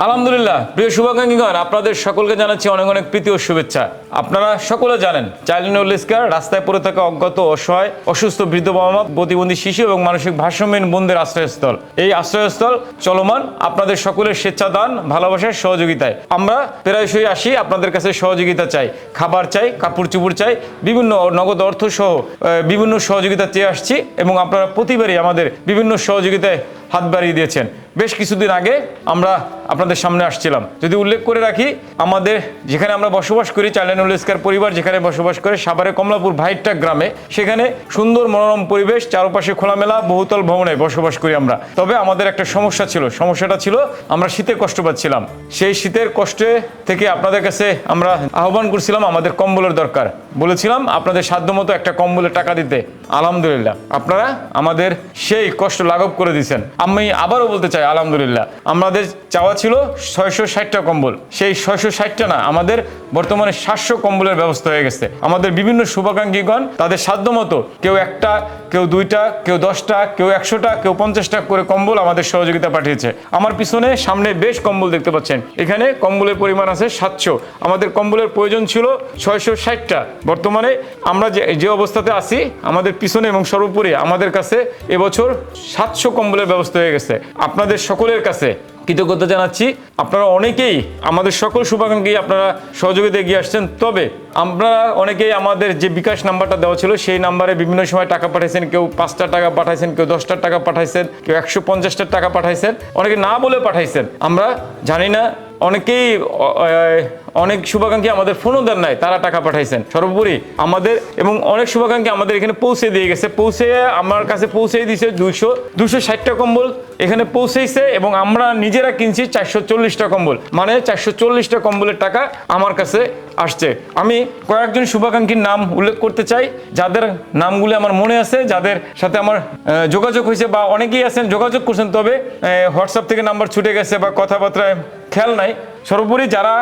আলহামদুলিল্লাহ, প্রিয় শুভাকাঙ্ক্ষীগণ, আপনাদের সকলকে জানাচ্ছি অনেক অনেক প্রীতি ও শুভেচ্ছা। আপনারা সকলে জানেন, চাইল্ড ইস্কার রাস্তায় পড়ে থাকা অজ্ঞাত, অসহায়, অসুস্থ, বৃদ্ধ বাবা প্রতিবন্ধী শিশু এবং মানসিক ভারসাম্যহীন বন্ধের আশ্রয়স্থল। এই আশ্রয়স্থল চলমান আপনাদের সকলের স্বেচ্ছাদান, ভালোবাসার সহযোগিতায়। আমরা প্রায়শই আসি, আপনাদের কাছে সহযোগিতা চাই, খাবার চাই কাপড় চুপড় চাই, বিভিন্ন নগদ অর্থ সহ বিভিন্ন সহযোগিতা চেয়ে আসছি এবং আপনারা প্রতিবারই আমাদের বিভিন্ন সহযোগিতায় হাত বাড়িয়ে দিয়েছেন। বেশ কিছুদিন আগে আমরা আপনাদের সামনে আসছিলাম। যদি উল্লেখ করে রাখি, আমাদের যেখানে আমরা বসবাস করি চাইল্ড ইস্কার পরিবার যেখানে বসবাস করে, সাভারে কমলাপুর ভাইট্টা গ্রামে, সেখানে সুন্দর মনোরম পরিবেশ, চারপাশে খোলামেলা বহুতল ভবনে বসবাস করি আমরা। তবে আমাদের একটা সমস্যা ছিল। সমস্যাটা ছিল, আমরা শীতে কষ্ট পাচ্ছিলাম। সেই শীতের কষ্টে থেকে আপনাদের কাছে আমরা আহ্বান করছিলাম, আমাদের কম্বলের দরকার। বলেছিলাম, আপনাদের সাধ্যমতো একটা কম্বলের টাকা দিতে। আলহামদুলিল্লাহ। আপনারা আমাদের সেই কষ্ট লাঘব করে দিয়েছেন। আমি আবারও বলতে চাই, আলহামদুলিল্লাহ। আমাদের চাওয়া ছিল ছয়শো ষাটটা কম্বল। সেই ছয়শো ষাটটা না, আমাদের বর্তমানে সাতশো কম্বলের ব্যবস্থা হয়ে গেছে। আমাদের বিভিন্ন শুভাকাঙ্ক্ষীগণ তাদের সাধ্যমতো কেউ একটা, কেউ দুইটা, কেউ দশটা, কেউ একশোটা, কেউ পঞ্চাশটা করে কম্বল আমাদের সহযোগিতা পাঠিয়েছে। আমার পিছনে, সামনে বেশ কম্বল দেখতে পাচ্ছেন। এখানে কম্বলের পরিমাণ আছে সাতশো। আমাদের কম্বলের প্রয়োজন ছিল ছয়শো ষাটটা। বর্তমানে আমরা যে যে অবস্থাতে আছি, আমাদের পিছনে এবং সর্বোপরি আমাদের কাছে এবছর সাতশো কম্বলের ব্যবস্থা হয়ে গেছে। আপনাদের সকলের কাছে কৃতজ্ঞতা জানাচ্ছি। আপনারা অনেকেই আমাদের সকল শুভাকাঙ্ক্ষী আপনারা সহযোগিতা এগিয়ে আসছেন। তবে আমরা অনেকেই আমাদের যে বিকাশ নাম্বারটা দেওয়া ছিল, সেই নাম্বারে বিভিন্ন সময় টাকা পাঠাইছেন, কেউ পাঁচটা টাকা পাঠাইছেন, কেউ দশটা টাকা পাঠাইছেন, কেউ একশো পঞ্চাশটা টাকা পাঠাইছেন। অনেকে না বলে পাঠাইছেন। আমরা জানি না অনেকেই অনেক শুভাকাঙ্ক্ষী আমাদের ফোনও দেন নাই, তারা টাকা পাঠাইছেন। সর্বোপরি আমাদের এবং অনেক শুভাকাঙ্ক্ষী আমাদের এখানে পৌঁছে দিয়ে গেছে। পৌঁছে আমার কাছে পৌঁছে দিয়েছে দুইশো দুশো ষাটটা কম্বল, এখানে পৌঁছেছে এবং আমরা নিজেরা কিনছি চারশো চল্লিশটা কম্বল। মানে চারশো চল্লিশটা কম্বলের টাকা আমার কাছে আসছে। আমি কয়েকজন শুভাকাঙ্ক্ষীর নাম উল্লেখ করতে চাই, যাদের নামগুলি আমার মনে আছে, যাদের সাথে আমার যোগাযোগ হয়েছে বা অনেকেই আছেন, যোগাযোগ করছেন, তবে হোয়াটসঅ্যাপ থেকে নাম্বার ছুটে গেছে বা কথাবার্তায় খেয়াল নাই। সর্বোপরি যারা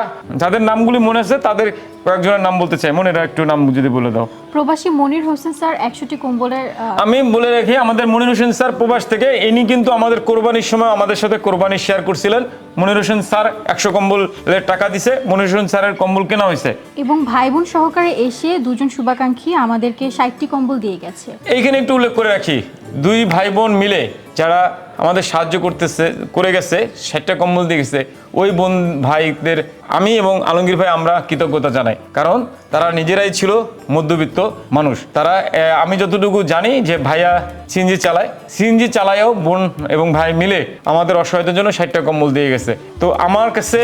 যাদের নামগুলি মনে আছে তাদের কয়েকজনের নাম বলতে চাই। মনে একটু নাম যদি বলে দাও। প্রবাসী মনির হোসেন স্যার একশোটি কম্বলের আমি বলে রাখি আমাদের মনির হোসেন স্যার প্রবাস থেকে ইনি কিন্তু আমাদের কোরবানির সময় আমাদের সাথে কোরবানি শেয়ার করছিলেন। মনির হোসেন স্যার একশো কম্বলের টাকা দিছে। মনির হোসেন স্যারের কম্বল কেনা হয়েছে। এবং ভাই বোন সহকারে এসে দুজন শুভাকাঙ্ক্ষী আমাদেরকে ষাটটি কম্বল দিয়ে গেছে। এইখানে একটু উল্লেখ করে রাখি। দুই ভাই বোন মিলে যারা আমাদের সাহায্য করতেছে, করে গেছে সেটা কম্বল দিয়ে গেছে। ওই বোন ভাইদের আমি এবং আলমগীর ভাই আমরা কৃতজ্ঞতা জানাই। কারণ তারা নিজেরাই ছিল মধ্যবিত্ত মানুষ। তারা আমি যতটুকু জানি যে ভাইয়া সিএনজি চালায়। সিএনজি চালায়ও বোন এবং ভাই মিলে আমাদের অসহায়তার জন্য ষাটটা কম্বল দিয়ে গেছে। তো আমার কাছে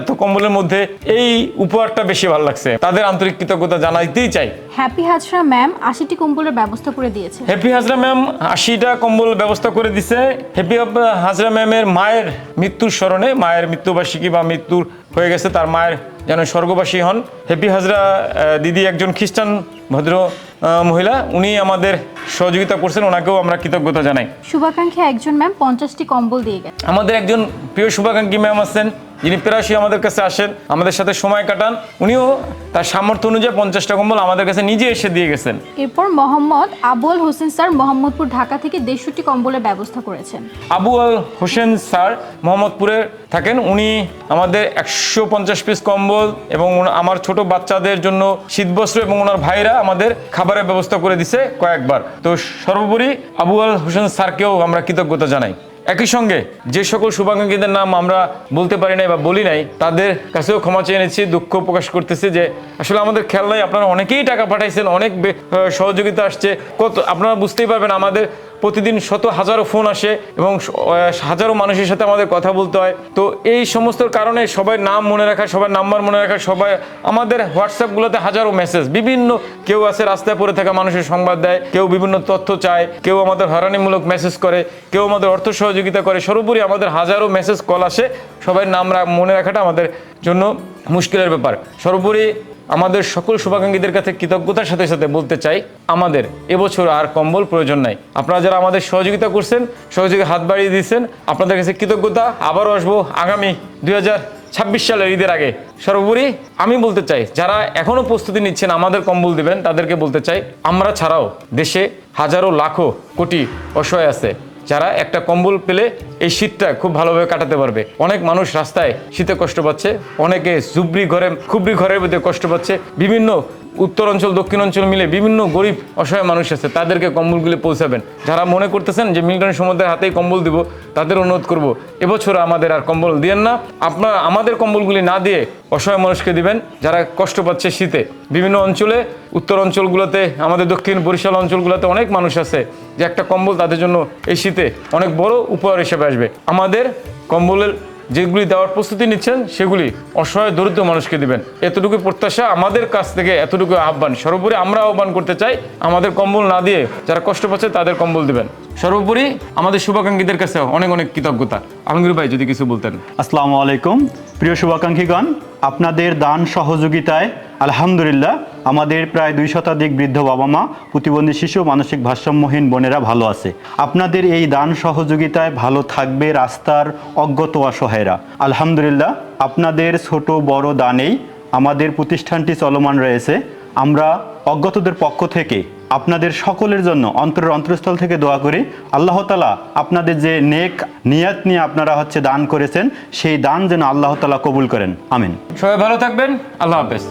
এত কম্বলের মধ্যে এই উপহারটা বেশি ভালো লাগছে। তাদের আন্তরিক কৃতজ্ঞতা জানাইতেই চাই। হ্যাপি হাজরা ম্যাম আশিটি কম্বলের ব্যবস্থা করে দিয়েছে। হ্যাপি হাজরা ম্যাম আশিটা কম্বল ব্যবস্থা করে দিছে। হ্যাপি হাজরা ম্যামের মায়ের মৃত্যুর স্মরণে মায়ের মৃত্যুবার্ষিকী বা মৃত্যুর হয়ে গেছে তার মায়ের যেন স্বর্গবাসী হন। হ্যাপি হাজরা দিদি একজন খ্রিস্টান ভদ্র মহিলা উনি আমাদের সহযোগিতা করছেন ওনাকেও আমরা কৃতজ্ঞতা জানাই। শুভাকাঙ্ক্ষী একজন ম্যাম পঞ্চাশটি কম্বল দিয়ে গেছে। আমাদের একজন প্রিয় শুভাকাঙ্ক্ষী ম্যাম আছেন যিনি প্রায়শই আমাদের কাছে আসেন আমাদের সাথে সময় কাটান উনিও তার সামর্থ্য অনুযায়ী পঞ্চাশটা কম্বল আমাদের কাছে নিজে এসে দিয়ে গেছেন। এরপর মোহাম্মদ আবুল হোসেন স্যার মোহাম্মদপুর ঢাকা থেকে দেড়শোটি কম্বলের ব্যবস্থা করেছেন। আবু আল হোসেন স্যার মোহাম্মদপুরে থাকেন উনি আমাদের একশো পঞ্চাশ পিস কম্বল এবং আমার ছোট বাচ্চাদের জন্য শীতবস্ত্র এবং ওনার ভাইরা আমাদের খাবারের ব্যবস্থা করে দিছে কয়েকবার। তো সর্বোপরি আবু আল হোসেন স্যারকেও আমরা কৃতজ্ঞতা জানাই। একই সঙ্গে যে সকল শুভাকাঙ্ক্ষীদের নাম আমরা বলতে পারি নাই বা বলি নাই, তাদের কাছেও ক্ষমা চেয়ে নিচ্ছি, দুঃখ প্রকাশ করতেছি যে আসলে আমাদের খেয়াল নাই, আপনারা অনেকেই টাকা পাঠাইছেন, অনেক সহযোগিতা আসছে। কত আপনারা বুঝতেই পারবেন আমাদের প্রতিদিন শত হাজারো ফোন আসে এবং হাজারো মানুষের সাথে আমাদের কথা বলতে হয়। তো এই সমস্ত কারণে সবাই নাম মনে রাখা, সবার নাম্বার মনে রাখা, সবাই আমাদের হোয়াটসঅ্যাপগুলোতে হাজারো মেসেজ বিভিন্ন কেউ আছে রাস্তায় পড়ে থাকা মানুষের সংবাদ দেয়, কেউ বিভিন্ন তথ্য চায়, কেউ আমাদের হয়রানিমূলক মেসেজ করে, কেউ আমাদের অর্থ সহযোগিতা করে। সর্বোপরি আমাদের হাজারো মেসেজ কল আসে। সবাই নাম মনে রাখাটা আমাদের জন্য মুশকিলের ব্যাপার। সর্বোপরি আমাদের সকল শুভাকাঙ্ক্ষীদের কাছে কৃতজ্ঞতার সাথে সাথে বলতে চাই, আমাদের এবছর আর কম্বল প্রয়োজন নাই। আপনারা যারা আমাদের সহযোগিতা করছেন, সহযোগী হাত বাড়িয়ে দিয়েছেন, আপনাদের কাছে কৃতজ্ঞতা। আবারও আসব আগামী দুই ছাব্বিশ সালের ঈদের আগে। সর্বোপরি আমি বলতে চাই, যারা এখনও প্রস্তুতি নিচ্ছেন, আমাদের কম্বল দিবেন, তাদেরকে বলতে চাই, আমরা ছাড়াও দেশে হাজারো, লাখো, কোটি অসহায় আছে। যারা একটা কম্বল পেলে এই শীতটা খুব ভালোভাবে কাটাতে পারবে। অনেক মানুষ রাস্তায় শীতে কষ্ট পাচ্ছে, অনেকে জুবরি ঘরে খুবড়ি ঘরের মধ্যে কষ্ট পাচ্ছে। বিভিন্ন উত্তর অঞ্চল দক্ষিণ অঞ্চল মিলে বিভিন্ন গরিব, অসহায় মানুষ আছে, তাদেরকে কম্বলগুলি পৌঁছাবেন। যারা মনে করতেছেন যে মিল্টন সমুদ্রের হাতেই কম্বল দিব, তাদের অনুরোধ করব, এবছর আমাদের আর কম্বল দিয়েন না। আপনারা আমাদের কম্বলগুলি না দিয়ে অসহায় মানুষকে দিবেন, যারা কষ্ট পাচ্ছে শীতে। বিভিন্ন অঞ্চলে উত্তর অঞ্চলগুলোতে আমাদের দক্ষিণ বরিশাল অঞ্চলগুলোতে অনেক মানুষ আছে যে একটা কম্বল তাদের জন্য এই শীতে অনেক বড় উপহার হিসেবে আসবে। আমাদের কম্বলের যেগুলি দেওয়ার প্রস্তুতি নিচ্ছেন, সেগুলি অসহায় দরিদ্র মানুষকে দিবেন। এতটুকু প্রত্যাশা আমাদের কাছ থেকে, এতটুকু আহ্বান। সর্বোপরি আমরা আহ্বান করতে চাই, আমাদের কম্বল না দিয়ে যারা কষ্ট পাচ্ছে তাদের কম্বল দিবেন। সর্বোপরি আমাদের শুভাকাঙ্ক্ষীদের কাছে অনেক অনেক কৃতজ্ঞতা। আলমগীর ভাই, যদি কিছু বলতেন। আসসালামু আলাইকুম। প্রিয় শুভাকাঙ্ক্ষীগণ, আপনাদের দান সহযোগিতায় আলহামদুলিল্লাহ আমাদের প্রায় দুই শতাধিক বৃদ্ধ বাবা মা প্রতিবন্ধী শিশু, মানসিক ভারসাম্যহীন বোনেরা ভালো আছে। আপনাদের এই দান সহযোগিতায় ভালো থাকবে রাস্তার অজ্ঞত অসহায়রা। আলহামদুলিল্লাহ, আপনাদের ছোট বড় দানেই আমাদের প্রতিষ্ঠানটি চলমান রয়েছে। আমরা অজ্ঞতদের পক্ষ থেকে আপনাদের সকলের জন্য অন্তরের অন্তরস্থল থেকে দোয়া করি। আল্লাহ তালা আপনাদের যে নেক নিয়াত নিয়ে আপনারা হচ্ছে দান করেছেন, সেই দান যেন আল্লাহ তালা কবুল করেন। আমিন। সবাই ভালো থাকবেন। আল্লাহ হাফেজ।